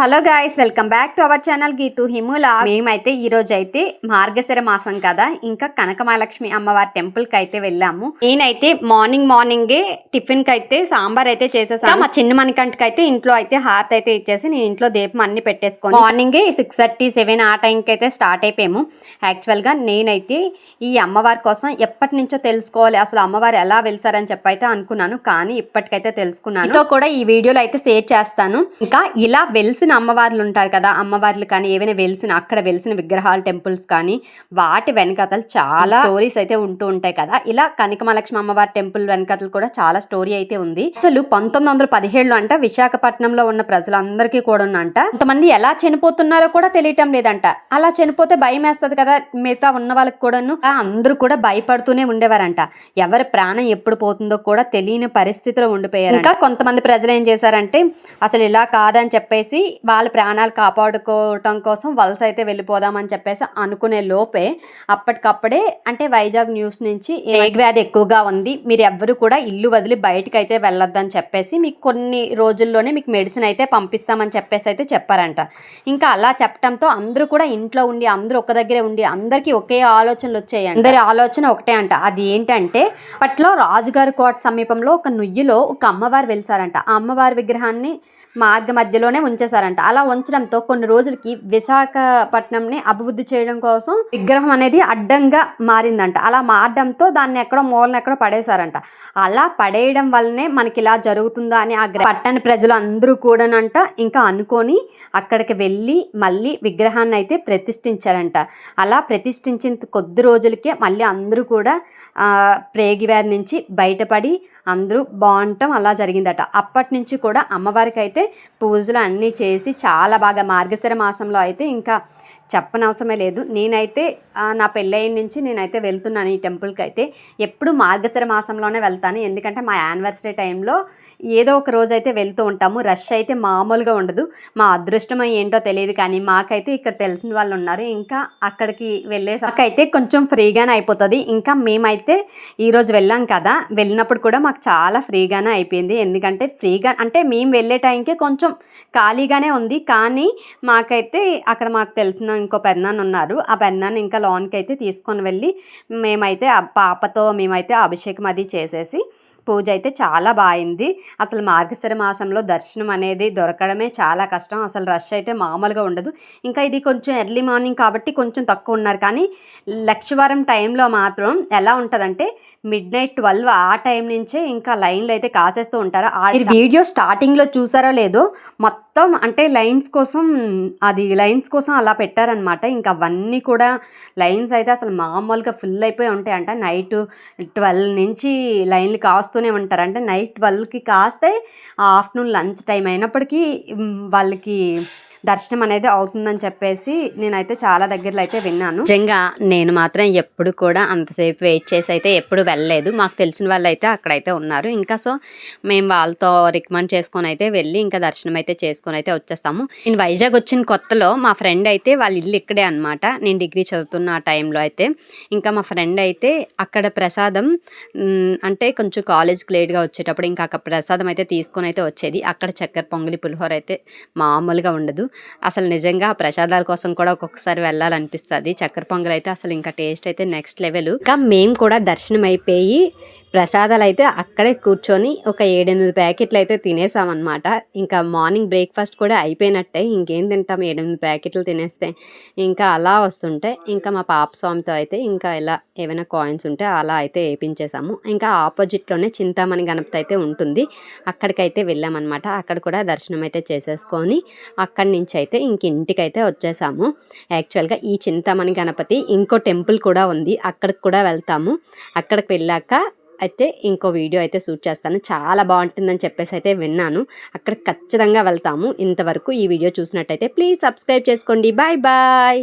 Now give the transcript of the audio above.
Hello guys welcome back to our channel Geethu Himula. మేమైతే ఈ రోజు అయితే మార్గశిర మాసం కదా ఇంకా కనకమహాలక్ష్మి అమ్మవారి టెంపుల్కి అయితే వెళ్ళాము. నేనైతే మార్నింగ్ మార్నింగే టిఫిన్కి అయితే సాంబార్ అయితే చేసేసాను. మా చిన్న మణికంటకి అయితే ఇంట్లో అయితే హార్ట్ అయితే ఇచ్చేసి నేను ఇంట్లో దీపం అన్ని పెట్టేసుకోను మార్నింగే సిక్స్ థర్టీ సెవెన్ ఆ టైంకి అయితే స్టార్ట్ అయిపోయాము. యాక్చువల్గా నేనైతే ఈ అమ్మవారి కోసం ఎప్పటి నుంచో తెలుసుకోవాలి అసలు అమ్మవారు ఎలా వెళ్తారని చెప్పైతే అనుకున్నాను కానీ ఇప్పటికైతే తెలుసుకున్నాను. కూడా ఈ వీడియోలో అయితే షేర్ చేస్తాను. ఇంకా ఇలా వెలిసిన అమ్మవార్లు ఉంటారు కదా అమ్మవార్లు కానీ ఏవైనా వెలిసిన అక్కడ వెలిసిన విగ్రహాలు టెంపుల్స్ కానీ వాటి వెనకాతలు చాలా స్టోరీస్ అయితే ఉంటూ ఉంటాయి కదా. ఇలా కనకమహాలక్ష్మి అమ్మవారి టెంపుల్ వెనకాతలు కూడా చాలా స్టోరీ అయితే ఉంది. అసలు పంతొమ్మిది వందల పదిహేడులో అంట విశాఖపట్నంలో ఉన్న ప్రజలందరికీ కూడా అంట. కొంతమంది ఎలా చనిపోతున్నారో కూడా తెలియటం లేదంట. అలా చనిపోతే భయం వేస్తుంది కదా మిగతా ఉన్న వాళ్ళకి కూడాను. అందరూ కూడా భయపడుతూనే ఉండేవారంట. ఎవరి ప్రాణం ఎప్పుడు పోతుందో కూడా తెలియని పరిస్థితిలో ఉండిపోయారు ఇంకా కొంతమంది ప్రజలు ఏం చేశారంటే అసలు ఇలా కాదని చెప్పేసి వాళ్ళ ప్రాణాలు కాపాడుకోవటం కోసం వలస అయితే వెళ్ళిపోదామని చెప్పేసి అనుకునే లోపే అప్పటికప్పుడే అంటే వైజాగ్ న్యూస్ నుంచి ఏగ్ వ్యాధి ఎక్కువగా ఉంది మీరు ఎవ్వరు కూడా ఇల్లు వదిలి బయటకు అయితే వెళ్ళొద్దని చెప్పేసి మీకు కొన్ని రోజుల్లోనే మీకు మెడిసిన్ అయితే పంపిస్తామని చెప్పేసి అయితే చెప్పారంట. ఇంకా అలా చెప్పడంతో అందరూ కూడా ఇంట్లో ఉండి అందరూ ఒక దగ్గరే ఉండి అందరికీ ఒకే ఆలోచనలు వచ్చాయి అందరి ఆలోచన ఒకటే అంట. అది ఏంటంటే అప్పట్లో రాజుగారి కోట సమీపంలో ఒక నుయ్యిలో ఒక అమ్మవారు వెలిసారంట. ఆ అమ్మవారి విగ్రహాన్ని మార్గ మధ్యలోనే ఉంచుతారంట అలా ఉంచడంతో కొన్ని రోజులకి విశాఖపట్నంని అభివృద్ధి చేయడం కోసం విగ్రహం అనేది అడ్డంగా మారిందంట. అలా మారడంతో దాన్ని ఎక్కడో మూలన ఎక్కడో పడేశారంట. అలా పడేయడం వల్లనే మనకి ఇలా జరుగుతుందా అని ఆ పట్టణ ప్రజలు అందరూ కూడానంట ఇంకా అనుకొని అక్కడికి వెళ్ళి మళ్ళీ విగ్రహాన్ని అయితే ప్రతిష్ఠించారంట. అలా ప్రతిష్ఠించిన కొద్ది రోజులకే మళ్ళీ అందరూ కూడా ప్రేగివారి ప్రేగి వ్యాధి నుంచి బయటపడి అందరూ బాగుండటం అలా జరిగిందట. అప్పటి నుంచి కూడా అమ్మవారికి అయితే పూజలు అన్నీ చేసి చాలా బాగా మార్గశిర మాసంలో అయితే ఇంకా చెప్పనవసరమే లేదు. నేనైతే నా పెళ్ళయిన నుంచి నేనైతే వెళ్తున్నాను ఈ టెంపుల్కి అయితే. ఎప్పుడు మార్గశిర మాసంలోనే వెళ్తాను. ఎందుకంటే మా యానివర్సరీ టైంలో ఏదో ఒక రోజు అయితే వెళ్తూ ఉంటాము. రష్ అయితే మామూలుగా ఉండదు. మా అదృష్టం ఏంటో తెలియదు కానీ మాకైతే ఇక్కడ తెలిసిన వాళ్ళు ఉన్నారు. ఇంకా అక్కడికి వెళ్ళేసాకైతే కొంచెం ఫ్రీగానే అయిపోతుంది. ఇంకా మేమైతే ఈరోజు వెళ్ళాం కదా. వెళ్ళినప్పుడు కూడా మాకు చాలా ఫ్రీగానే అయిపోయింది. ఎందుకంటే ఫ్రీగా అంటే మేము వెళ్ళే టైంకి కొంచెం ఖాళీగానే ఉంది. కానీ మాకైతే అక్కడ మాకు తెలిసిన ఇంకో పెన్నాన్ని ఉన్నారు. ఆ పెన్నాన్ని ఇంకా లోన్కి అయితే తీసుకొని వెళ్ళి మేమైతే పాపతో మేమైతే అభిషేకం అది చేసేసి పూజ అయితే చాలా బాగుంది అసలు మార్గశిర మాసంలో దర్శనం అనేది దొరకడమే చాలా కష్టం. అసలు రష్ అయితే మామూలుగా ఉండదు. ఇంకా ఇది కొంచెం ఎర్లీ మార్నింగ్ కాబట్టి కొంచెం తక్కువ ఉన్నారు. కానీ లక్షవారం టైంలో మాత్రం ఎలా ఉంటుందంటే మిడ్ నైట్ ట్వెల్వ్ ఆ టైం నుంచే ఇంకా లైన్లు అయితే కాసేస్తూ ఉంటారు. ఆ మీరు వీడియో స్టార్టింగ్లో చూసారో లేదో మొత్తం అంటే లైన్స్ కోసం అది లైన్స్ కోసం అలా పెట్టారనమాట ఇంకా అవన్నీ కూడా లైన్స్ అయితే అసలు మామూలుగా ఫుల్ అయిపోయి ఉంటాయంట. నైట్ ట్వెల్వ్ నుంచి లైన్లు చేసుకునే ఉంటారు. అంటే నైట్ ట్వెల్వ్కి కాస్తే ఆఫ్టర్నూన్ లంచ్ టైం అయినప్పటికీ వాళ్ళకి దర్శనం అనేది అవుతుందని చెప్పేసి నేనైతే చాలా దగ్గరలో అయితే విన్నాను. నిజంగా నేను మాత్రం ఎప్పుడు కూడా అంతసేపు వెయిట్ చేసి అయితే ఎప్పుడు వెళ్ళలేదు. మాకు తెలిసిన వాళ్ళు అయితే అక్కడైతే ఉన్నారు. ఇంకా సో మేము వాళ్ళతో రికమెండ్ చేసుకొని అయితే వెళ్ళి ఇంకా దర్శనం అయితే చేసుకొని అయితే వచ్చేస్తాము. నేను వైజాగ్ వచ్చిన కొత్తలో మా ఫ్రెండ్ అయితే వాళ్ళ ఇల్లు ఇక్కడే అనమాట నేను డిగ్రీ చదువుతున్న ఆ టైంలో అయితే. ఇంకా మా ఫ్రెండ్ అయితే అక్కడ ప్రసాదం అంటే కొంచెం కాలేజ్కి లేట్గా వచ్చేటప్పుడు ఇంకా అక్కడ ప్రసాదం అయితే తీసుకొని అయితే వచ్చేది. అక్కడ చక్కెర పొంగలి పులిహోర అయితే మామూలుగా ఉండదు. అసలు నిజంగా ఆ ప్రసాదాల కోసం కూడా ఒక్కొక్కసారి వెళ్ళాలనిపిస్తుంది. చక్కెర పొంగల్ అయితే అసలు ఇంకా టేస్ట్ అయితే నెక్స్ట్ లెవెల్. ఇంకా మేము కూడా దర్శనం అయిపోయి ప్రసాదాలు అయితే అక్కడే కూర్చొని ఒక ఏడెనిమిది ప్యాకెట్లు అయితే తినేసామన్నమాట. ఇంకా మార్నింగ్ బ్రేక్ఫాస్ట్ కూడా అయిపోయినట్టే. ఇంకేం తింటాం? ఏడెనిమిది ప్యాకెట్లు తినేస్తే ఇంకా అలా వస్తుంటే ఇంకా మా పాప స్వామితో అయితే ఇంకా ఇలా ఏమైనా కాయిన్స్ ఉంటే అలా అయితే వేయించేసాము ఇంకా ఆపోజిట్లోనే చింతామణి గణపతి అయితే ఉంటుంది. అక్కడికైతే వెళ్ళామన్నమాట. అక్కడ కూడా దర్శనం అయితే చేసేసుకొని అక్కడి నుంచి అయితే ఇంక ఇంటికైతే వచ్చేసాము. యాక్చువల్గా ఈ చింతామణి గణపతి ఇంకో టెంపుల్ కూడా ఉంది. అక్కడికి కూడా వెళ్తాము. అక్కడికి వెళ్ళాక అయితే ఇంకో వీడియో అయితే షూట్ చేస్తాను. చాలా బాగుంటుందని చెప్పేసి అయితే విన్నాను. అక్కడ ఖచ్చితంగా వెళ్తాము. ఇంతవరకు ఈ వీడియో చూసినట్టయితే ప్లీజ్ సబ్స్క్రైబ్ చేసుకోండి. Bye bye.